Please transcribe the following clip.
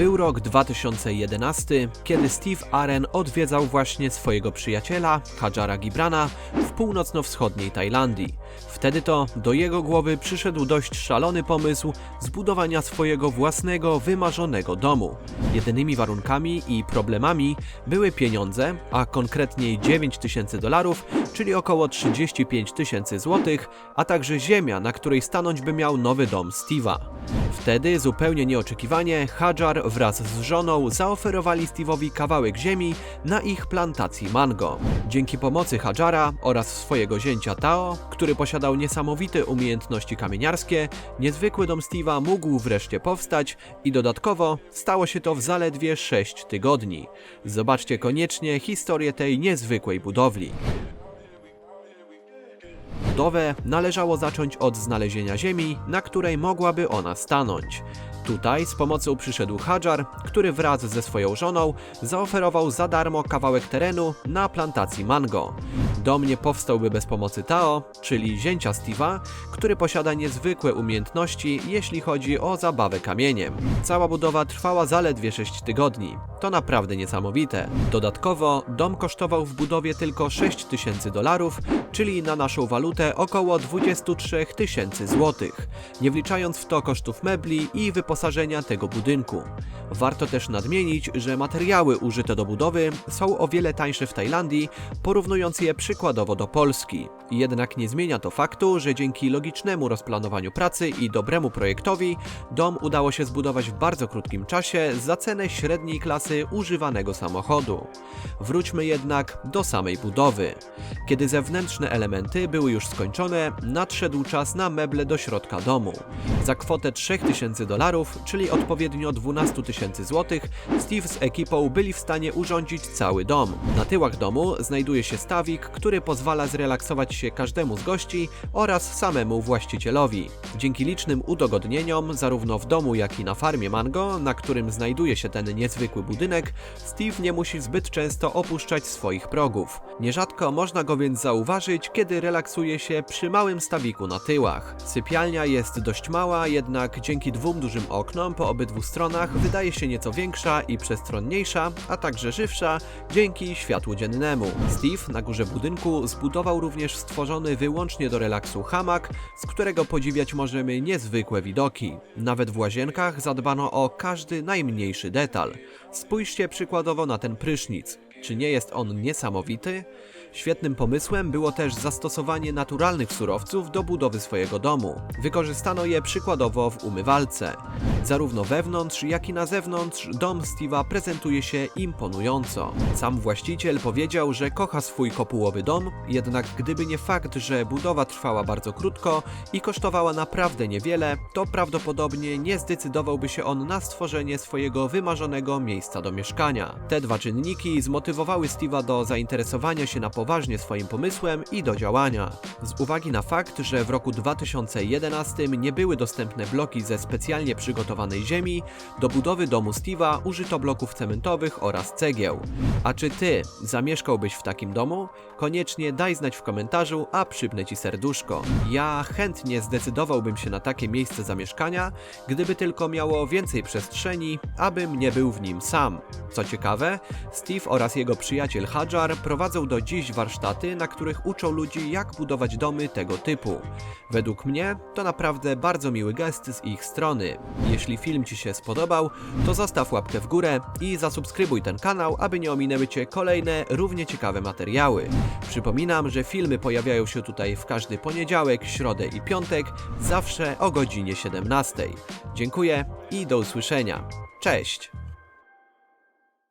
Był rok 2011, kiedy Steve Aren odwiedzał właśnie swojego przyjaciela, Hajara Gibrana, w północno-wschodniej Tajlandii. Wtedy to do jego głowy przyszedł dość szalony pomysł zbudowania swojego własnego, wymarzonego domu. Jedynymi warunkami i problemami były pieniądze, a konkretniej 9 tysięcy dolarów, czyli około 35 tysięcy złotych, a także ziemia, na której stanąć by miał nowy dom Steve'a. Wtedy, zupełnie nieoczekiwanie, Hajar wraz z żoną zaoferowali Steve'owi kawałek ziemi na ich plantacji mango. Dzięki pomocy Hajara oraz swojego zięcia Tao, który posiadał niesamowite umiejętności kamieniarskie, niezwykły dom Steve'a mógł wreszcie powstać i dodatkowo stało się to w zaledwie 6 tygodni. Zobaczcie koniecznie historię tej niezwykłej budowli. Budowę należało zacząć od znalezienia ziemi, na której mogłaby ona stanąć. Tutaj z pomocą przyszedł Hajar, który wraz ze swoją żoną zaoferował za darmo kawałek terenu na plantacji mango. Dom nie powstałby bez pomocy Tao, czyli zięcia Steve'a, który posiada niezwykłe umiejętności, jeśli chodzi o zabawę kamieniem. Cała budowa trwała zaledwie 6 tygodni. To naprawdę niesamowite. Dodatkowo dom kosztował w budowie tylko 6 tysięcy dolarów, czyli na naszą walutę około 23 tysięcy złotych, nie wliczając w to kosztów mebli i wyposażenia tego budynku. Warto też nadmienić, że materiały użyte do budowy są o wiele tańsze w Tajlandii, porównując je przykładowo do Polski. Jednak nie zmienia to faktu, że dzięki logicznemu rozplanowaniu pracy i dobremu projektowi, dom udało się zbudować w bardzo krótkim czasie za cenę średniej klasy używanego samochodu. Wróćmy jednak do samej budowy. Kiedy zewnętrzne elementy były już skończone, nadszedł czas na meble do środka domu. Za kwotę 3000 dolarów, czyli odpowiednio 12 tysięcy złotych, Steve z ekipą byli w stanie urządzić cały dom. Na tyłach domu znajduje się stawik, który pozwala zrelaksować się każdemu z gości oraz samemu właścicielowi. Dzięki licznym udogodnieniom, zarówno w domu, jak i na farmie Mango, na którym znajduje się ten niezwykły budynek, Steve nie musi zbyt często opuszczać swoich progów. Nierzadko można go więc zauważyć, kiedy relaksuje się przy małym stawiku na tyłach. Sypialnia jest dość mała, jednak dzięki dwóm dużym oknom po obydwu stronach wydaje się nieco większa i przestronniejsza, a także żywsza dzięki światłu dziennemu. Steve na górze budynku zbudował również stworzony wyłącznie do relaksu hamak, z którego podziwiać możemy niezwykłe widoki. Nawet w łazienkach zadbano o każdy najmniejszy detal. Spójrzcie przykładowo na ten prysznic. Czy nie jest on niesamowity? Świetnym pomysłem było też zastosowanie naturalnych surowców do budowy swojego domu. Wykorzystano je przykładowo w umywalce. Zarówno wewnątrz, jak i na zewnątrz dom Steve'a prezentuje się imponująco. Sam właściciel powiedział, że kocha swój kopułowy dom, jednak gdyby nie fakt, że budowa trwała bardzo krótko i kosztowała naprawdę niewiele, to prawdopodobnie nie zdecydowałby się on na stworzenie swojego wymarzonego miejsca do mieszkania. Te dwa czynniki zmotywowały Steve'a do zainteresowania się na poważnie swoim pomysłem i do działania. Z uwagi na fakt, że w roku 2011 nie były dostępne bloki ze specjalnie przygotowanej ziemi, do budowy domu Steve'a użyto bloków cementowych oraz cegieł. A czy ty zamieszkałbyś w takim domu? Koniecznie daj znać w komentarzu, a przypnę ci serduszko. Ja chętnie zdecydowałbym się na takie miejsce zamieszkania, gdyby tylko miało więcej przestrzeni, abym nie był w nim sam. Co ciekawe, Steve oraz jego przyjaciel Hajar prowadzą do dziś warsztaty, na których uczą ludzi, jak budować domy tego typu. Według mnie to naprawdę bardzo miły gest z ich strony. Jeśli film Ci się spodobał, to zostaw łapkę w górę i zasubskrybuj ten kanał, aby nie ominęły Cię kolejne równie ciekawe materiały. Przypominam, że filmy pojawiają się tutaj w każdy poniedziałek, środę i piątek, zawsze o godzinie 17. Dziękuję i do usłyszenia. Cześć!